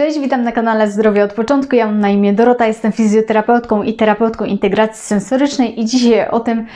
Cześć, witam na kanale Zdrowie od początku. Ja mam na imię Dorota, jestem fizjoterapeutką i terapeutką integracji sensorycznej i dzisiaj o tym,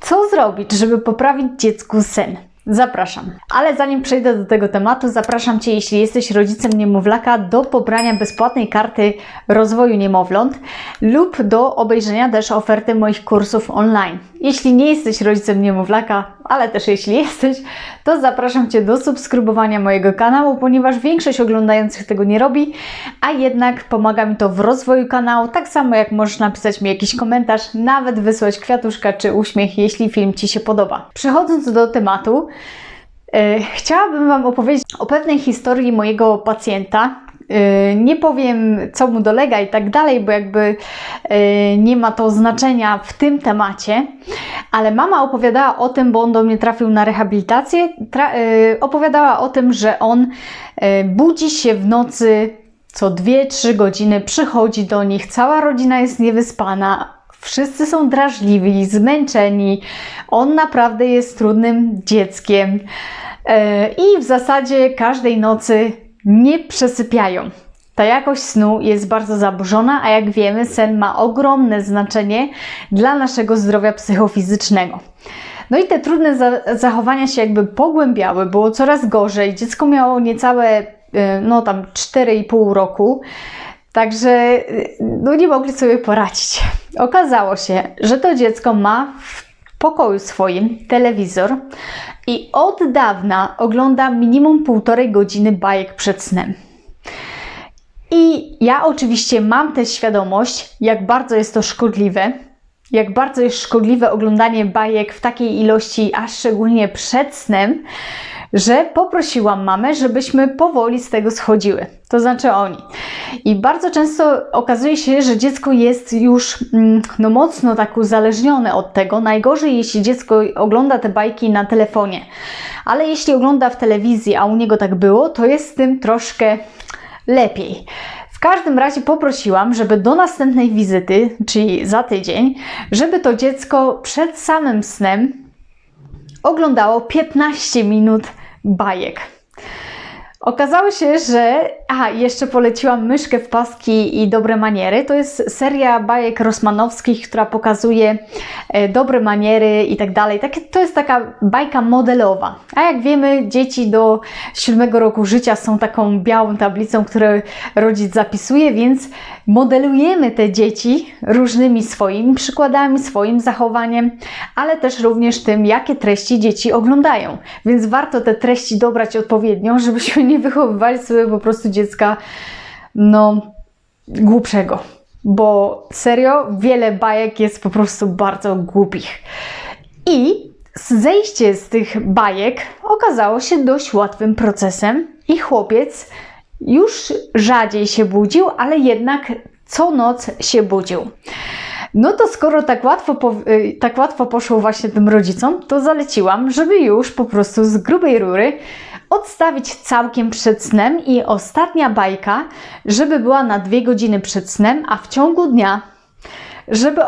co zrobić, żeby poprawić dziecku sen. Zapraszam. Ale zanim przejdę do tego tematu, zapraszam Cię, jeśli jesteś rodzicem niemowlaka, do pobrania bezpłatnej karty rozwoju niemowląt lub do obejrzenia też oferty moich kursów online. Jeśli nie jesteś rodzicem niemowlaka, ale też jeśli jesteś, to zapraszam Cię do subskrybowania mojego kanału, ponieważ większość oglądających tego nie robi, a jednak pomaga mi to w rozwoju kanału, tak samo jak możesz napisać mi jakiś komentarz, nawet wysłać kwiatuszka czy uśmiech, jeśli film Ci się podoba. Przechodząc do tematu, chciałabym Wam opowiedzieć o pewnej historii mojego pacjenta, Yy, Nie powiem, co mu dolega i tak dalej, bo jakby yy, nie ma to znaczenia w tym temacie, ale mama opowiadała o tym, bo on do mnie trafił na rehabilitację. Opowiadała o tym, że on budzi się w nocy co 2-3 godziny, przychodzi do nich, cała rodzina jest niewyspana, wszyscy są drażliwi, zmęczeni. On naprawdę jest trudnym dzieckiem. Yy, I w zasadzie każdej nocy nie przesypiają. Ta jakość snu jest bardzo zaburzona, a jak wiemy, sen ma ogromne znaczenie dla naszego zdrowia psychofizycznego. No i te trudne za zachowania się jakby pogłębiały, było coraz gorzej. Dziecko miało niecałe, y, no tam 4,5 roku, także y, no nie mogli sobie poradzić. Okazało się, że to dziecko ma w pokoju swoim telewizor i od dawna ogląda minimum półtorej godziny bajek przed snem. I ja oczywiście mam tę świadomość, jak bardzo jest to szkodliwe, jak bardzo jest szkodliwe oglądanie bajek w takiej ilości, a szczególnie przed snem, że poprosiłam mamę, żebyśmy powoli z tego schodziły. To znaczy oni. I bardzo często okazuje się, że dziecko jest już mm, no, mocno tak uzależnione od tego. Najgorzej, jeśli dziecko ogląda te bajki na telefonie. Ale jeśli ogląda w telewizji, a u niego tak było, to jest z tym troszkę lepiej. W każdym razie poprosiłam, żeby do następnej wizyty, czyli za tydzień, żeby to dziecko przed samym snem oglądało 15 minut bajek. Okazało się, że. A, jeszcze poleciłam myszkę w paski i dobre maniery. To jest seria bajek rosmanowskich, która pokazuje e, dobre maniery i tak dalej. To jest taka bajka modelowa. A jak wiemy, dzieci do siódmego roku życia są taką białą tablicą, którą rodzic zapisuje, więc modelujemy te dzieci różnymi swoimi przykładami, swoim zachowaniem, ale też również tym, jakie treści dzieci oglądają. Więc warto te treści dobrać odpowiednio, żebyśmy nie wychowywali sobie po prostu dziecka, no, głupszego. Bo serio, wiele bajek jest po prostu bardzo głupich. I zejście z tych bajek okazało się dość łatwym procesem, i chłopiec już rzadziej się budził, ale jednak co noc się budził. No to skoro tak łatwo, po, y, tak łatwo poszło właśnie tym rodzicom, to zaleciłam, żeby już po prostu z grubej rury odstawić całkiem przed snem i ostatnia bajka, żeby była na dwie godziny przed snem, a w ciągu dnia, żeby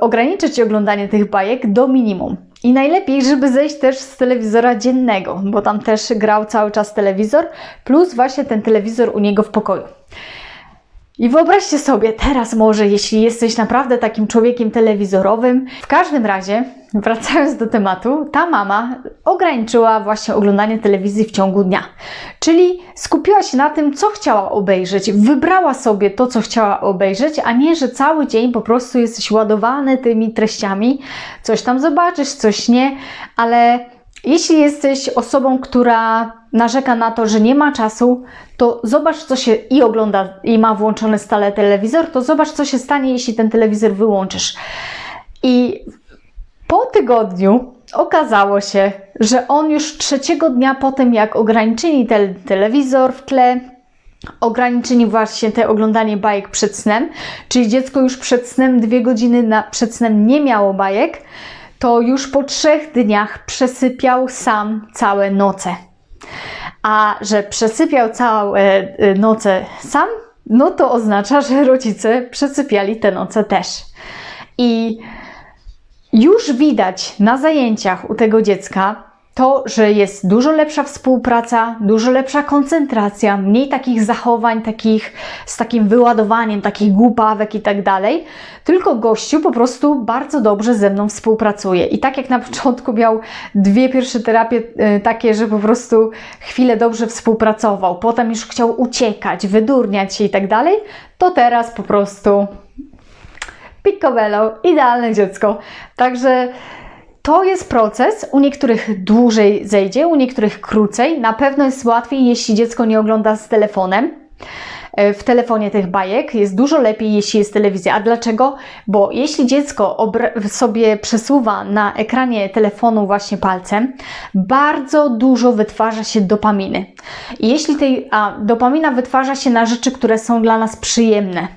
ograniczyć oglądanie tych bajek do minimum. I najlepiej, żeby zejść też z telewizora dziennego, bo tam też grał cały czas telewizor, plus właśnie ten telewizor u niego w pokoju. I wyobraźcie sobie teraz może, jeśli jesteś naprawdę takim człowiekiem telewizorowym. W każdym razie, wracając do tematu, ta mama ograniczyła właśnie oglądanie telewizji w ciągu dnia. Czyli skupiła się na tym, co chciała obejrzeć. Wybrała sobie to, co chciała obejrzeć, a nie, że cały dzień po prostu jesteś ładowany tymi treściami. Coś tam zobaczysz, coś nie, ale jeśli jesteś osobą, która narzeka na to, że nie ma czasu, to zobacz, co się i ogląda, i ma włączony stale telewizor, to zobacz, co się stanie, jeśli ten telewizor wyłączysz. I po tygodniu okazało się, że on już trzeciego dnia po tym, jak ograniczyli ten telewizor w tle, ograniczyli właśnie te oglądanie bajek przed snem, czyli dziecko już przed snem, dwie godziny na, przed snem nie miało bajek, to już po trzech dniach przesypiał sam całe noce. A że przesypiał całe e, noce sam, no to oznacza, że rodzice przesypiali te noce też. I już widać na zajęciach u tego dziecka, to, że jest dużo lepsza współpraca, dużo lepsza koncentracja, mniej takich zachowań, takich z takim wyładowaniem, takich głupawek i tak dalej, tylko gościu po prostu bardzo dobrze ze mną współpracuje. I tak jak na początku miał dwie pierwsze terapie y, takie, że po prostu chwilę dobrze współpracował, potem już chciał uciekać, wydurniać się i tak dalej, to teraz po prostu picobello, idealne dziecko. Także to jest proces, u niektórych dłużej zejdzie, u niektórych krócej. Na pewno jest łatwiej, jeśli dziecko nie ogląda z telefonem. E, w telefonie tych bajek jest dużo lepiej, jeśli jest telewizja. A dlaczego? Bo jeśli dziecko sobie przesuwa na ekranie telefonu właśnie palcem, bardzo dużo wytwarza się dopaminy. I jeśli tej a, dopamina wytwarza się na rzeczy, które są dla nas przyjemne.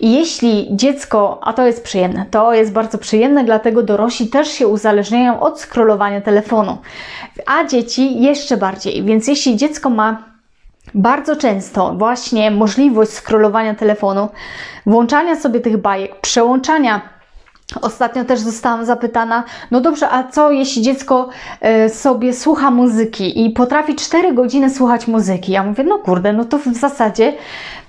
I jeśli dziecko, a to jest przyjemne, to jest bardzo przyjemne, dlatego dorośli też się uzależniają od scrollowania telefonu. A dzieci jeszcze bardziej. Więc jeśli dziecko ma bardzo często właśnie możliwość scrollowania telefonu, włączania sobie tych bajek, przełączania Ostatnio też zostałam zapytana, no dobrze, a co jeśli dziecko e, sobie słucha muzyki i potrafi 4 godziny słuchać muzyki? Ja mówię, no kurde, no to w zasadzie,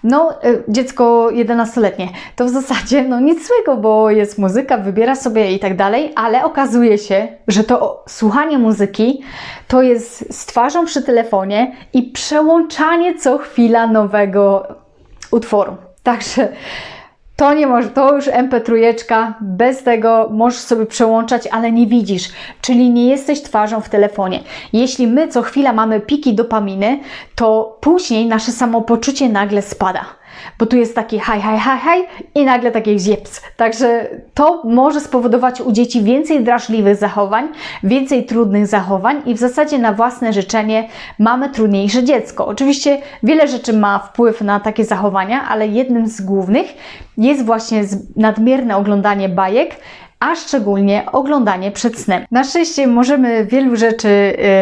no e, dziecko 11-letnie, to w zasadzie no nic złego, bo jest muzyka, wybiera sobie i tak dalej, ale okazuje się, że to słuchanie muzyki to jest z twarzą przy telefonie i przełączanie co chwila nowego utworu. Także to nie może, to już MP3, bez tego możesz sobie przełączać, ale nie widzisz, czyli nie jesteś twarzą w telefonie. Jeśli my co chwila mamy piki dopaminy, to później nasze samopoczucie nagle spada bo tu jest taki haj, haj, haj, haj i nagle taki zieps. Także to może spowodować u dzieci więcej drażliwych zachowań, więcej trudnych zachowań i w zasadzie na własne życzenie mamy trudniejsze dziecko. Oczywiście wiele rzeczy ma wpływ na takie zachowania, ale jednym z głównych jest właśnie nadmierne oglądanie bajek, a szczególnie oglądanie przed snem. Na szczęście możemy wielu rzeczy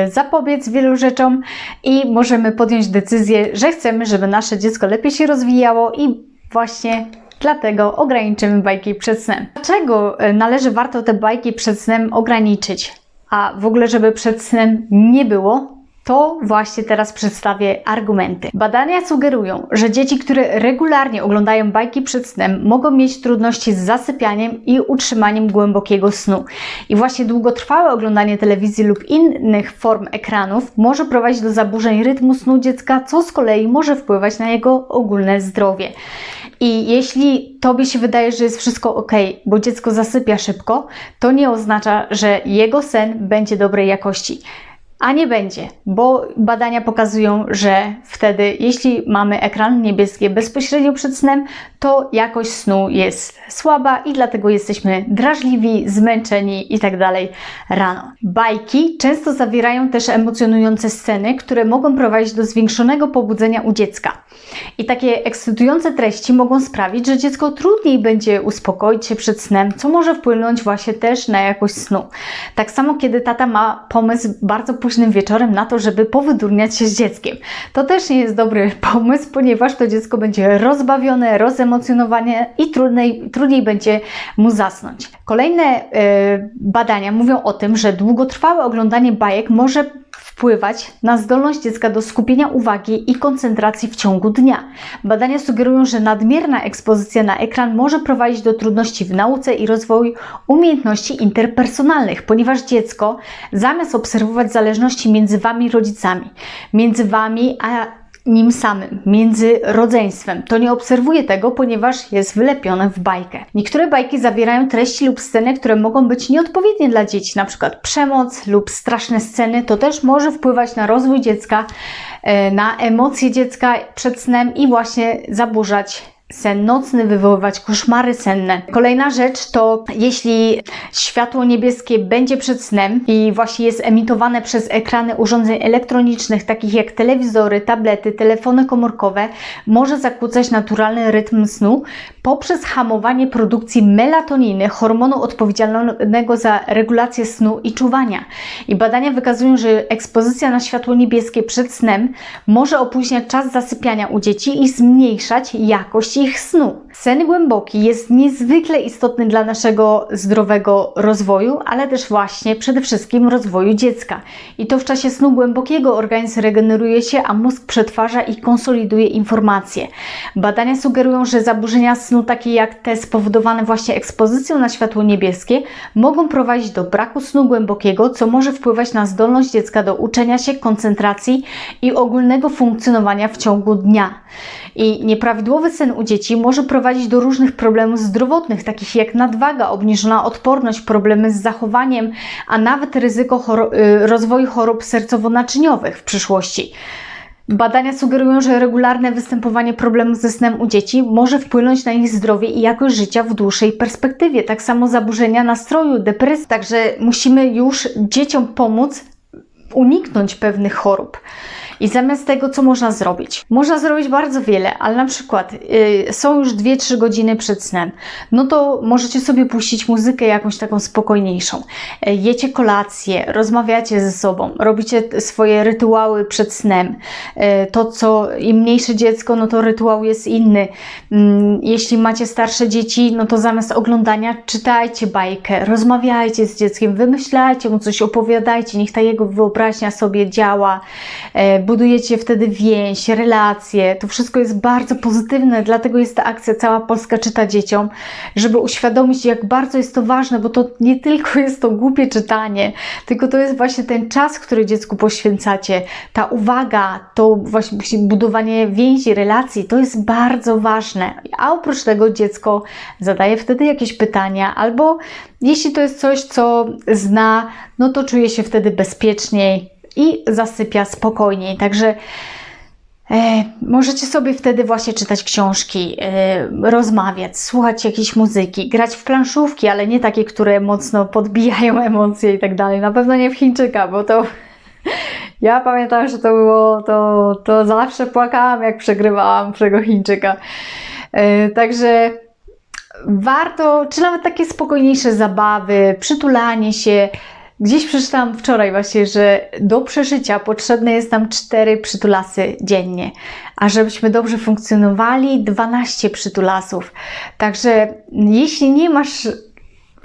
y, zapobiec, wielu rzeczom i możemy podjąć decyzję, że chcemy, żeby nasze dziecko lepiej się rozwijało i właśnie Dlatego ograniczymy bajki przed snem. Dlaczego y, należy warto te bajki przed snem ograniczyć? A w ogóle, żeby przed snem nie było, to właśnie teraz przedstawię argumenty. Badania sugerują, że dzieci, które regularnie oglądają bajki przed snem, mogą mieć trudności z zasypianiem i utrzymaniem głębokiego snu. I właśnie długotrwałe oglądanie telewizji lub innych form ekranów może prowadzić do zaburzeń rytmu snu dziecka, co z kolei może wpływać na jego ogólne zdrowie. I jeśli tobie się wydaje, że jest wszystko ok, bo dziecko zasypia szybko, to nie oznacza, że jego sen będzie dobrej jakości a nie będzie, bo badania pokazują, że wtedy, jeśli mamy ekran niebieski bezpośrednio przed snem, to jakość snu jest słaba i dlatego jesteśmy drażliwi, zmęczeni itd. Tak rano. Bajki często zawierają też emocjonujące sceny, które mogą prowadzić do zwiększonego pobudzenia u dziecka. I takie ekscytujące treści mogą sprawić, że dziecko trudniej będzie uspokoić się przed snem, co może wpłynąć właśnie też na jakość snu. Tak samo, kiedy tata ma pomysł bardzo późnym wieczorem na to, żeby powydurniać się z dzieckiem. To też nie jest dobry pomysł, ponieważ to dziecko będzie rozbawione, rozemocjonowane i trudniej, trudniej będzie mu zasnąć. Kolejne yy, badania mówią o tym, że długotrwałe oglądanie bajek może wpływać na zdolność dziecka do skupienia uwagi i koncentracji w ciągu dnia. Badania sugerują, że nadmierna ekspozycja na ekran może prowadzić do trudności w nauce i rozwoju umiejętności interpersonalnych, ponieważ dziecko zamiast obserwować zależności między wami rodzicami, między wami a nim samym, między rodzeństwem. To nie obserwuje tego, ponieważ jest wylepione w bajkę. Niektóre bajki zawierają treści lub sceny, które mogą być nieodpowiednie dla dzieci, na przykład przemoc lub straszne sceny. To też może wpływać na rozwój dziecka, e, na emocje dziecka przed snem i właśnie zaburzać sen nocny, wywoływać koszmary senne. Kolejna rzecz to jeśli światło niebieskie będzie przed snem i właśnie jest emitowane przez ekrany urządzeń elektronicznych, takich jak telewizory, tablety, telefony komórkowe, może zakłócać naturalny rytm snu poprzez hamowanie produkcji melatoniny, hormonu odpowiedzialnego za regulację snu i czuwania. I badania wykazują, że ekspozycja na światło niebieskie przed snem może opóźniać czas zasypiania u dzieci i zmniejszać jakość ich snu. Sen głęboki jest niezwykle istotny dla naszego zdrowego rozwoju, ale też właśnie przede wszystkim rozwoju dziecka. I to w czasie snu głębokiego organizm regeneruje się, a mózg przetwarza i konsoliduje informacje. Badania sugerują, że zaburzenia snu, takie jak te spowodowane właśnie ekspozycją na światło niebieskie, mogą prowadzić do braku snu głębokiego, co może wpływać na zdolność dziecka do uczenia się, koncentracji i ogólnego funkcjonowania w ciągu dnia. I nieprawidłowy sen u dzieci może prowadzić do różnych problemów zdrowotnych, takich jak nadwaga, obniżona odporność, problemy z zachowaniem, a nawet ryzyko y, rozwoju chorób sercowo-naczyniowych w przyszłości. Badania sugerują, że regularne występowanie problemów ze snem u dzieci może wpłynąć na ich zdrowie i jakość życia w dłuższej perspektywie. Tak samo zaburzenia nastroju, depresji. Także musimy już dzieciom pomóc uniknąć pewnych chorób. I zamiast tego, co można zrobić? Można zrobić bardzo wiele, ale na przykład yy, są już 2-3 godziny przed snem, no to możecie sobie puścić muzykę jakąś taką spokojniejszą. Yy, jecie kolację, rozmawiacie ze sobą, robicie swoje rytuały przed snem. Yy, to, co im mniejsze dziecko, no to rytuał jest inny. Mm, Jeśli macie starsze dzieci, no to zamiast oglądania czytajcie bajkę, rozmawiajcie z dzieckiem, wymyślajcie mu coś, opowiadajcie, niech ta jego wyobraźnia sobie działa. E, Budujecie wtedy więź, relacje. To wszystko jest bardzo pozytywne, dlatego jest ta akcja Cała Polska czyta dzieciom, żeby uświadomić, jak bardzo jest to ważne, bo to nie tylko jest to głupie czytanie, tylko to jest właśnie ten czas, który dziecku poświęcacie, ta uwaga, to właśnie budowanie więzi, relacji, to jest bardzo ważne. A oprócz tego dziecko zadaje wtedy jakieś pytania, albo jeśli to jest coś, co zna, no to czuje się wtedy bezpieczniej i zasypia spokojniej. Także E, możecie sobie wtedy właśnie czytać książki, e, rozmawiać, słuchać jakiejś muzyki, grać w planszówki, ale nie takie, które mocno podbijają emocje i tak dalej. Na pewno nie w Chińczyka, bo to ja pamiętam, że to było, to, to zawsze płakałam, jak przegrywałam tego Chińczyka. E, także warto, czy nawet takie spokojniejsze zabawy, przytulanie się. Gdzieś przeczytałam wczoraj właśnie, że do przeżycia potrzebne jest nam 4 przytulasy dziennie, a żebyśmy dobrze funkcjonowali 12 przytulasów. Także jeśli nie masz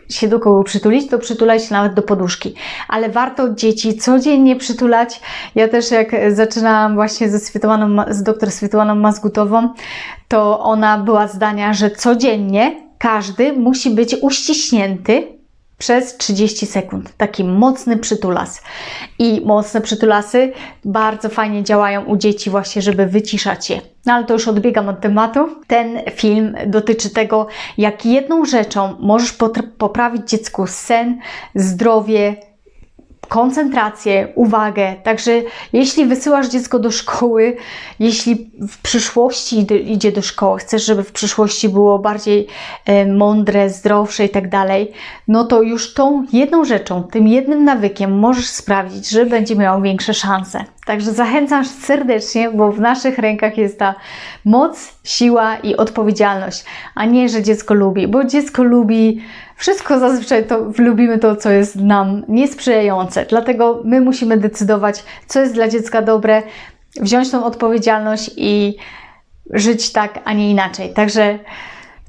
się do kogo przytulić, to przytulaj się nawet do poduszki. Ale warto dzieci codziennie przytulać. Ja też jak zaczynałam właśnie ze Swietłaną, z doktor Swietłaną Mazgutową, to ona była zdania, że codziennie każdy musi być uściśnięty przez 30 sekund. Taki mocny przytulas. I mocne przytulasy bardzo fajnie działają u dzieci właśnie, żeby wyciszać je. No ale to już odbiegam od tematu. Ten film dotyczy tego, jak jedną rzeczą możesz poprawić dziecku sen, zdrowie, koncentrację, uwagę. Także jeśli wysyłasz dziecko do szkoły, jeśli w przyszłości idzie- do szkoły, chcesz, żeby w przyszłości było bardziej e, mądre, zdrowsze i tak dalej, no to już tą jedną rzeczą, tym jednym nawykiem możesz sprawić, że będzie miał większe szanse. Także zachęcam serdecznie, bo w naszych rękach jest ta moc, siła i odpowiedzialność, a nie, że dziecko lubi, bo dziecko lubi wszystko zazwyczaj to lubimy to, co jest nam niesprzyjające. Dlatego my musimy decydować, co jest dla dziecka dobre, wziąć tą odpowiedzialność i żyć tak, a nie inaczej. Także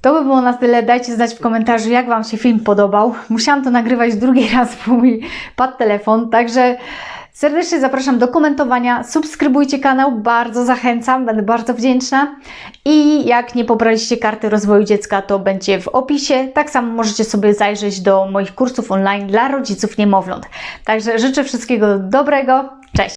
to by było na tyle. Dajcie znać w komentarzu, jak Wam się film podobał. Musiałam to nagrywać drugi raz, bo mój padł telefon, także serdecznie zapraszam do komentowania. Subskrybujcie kanał, bardzo zachęcam, będę bardzo wdzięczna. I jak nie pobraliście karty rozwoju dziecka, to będzie w opisie. Tak samo możecie sobie zajrzeć do moich kursów online dla rodziców niemowląt. Także życzę wszystkiego dobrego. Cześć!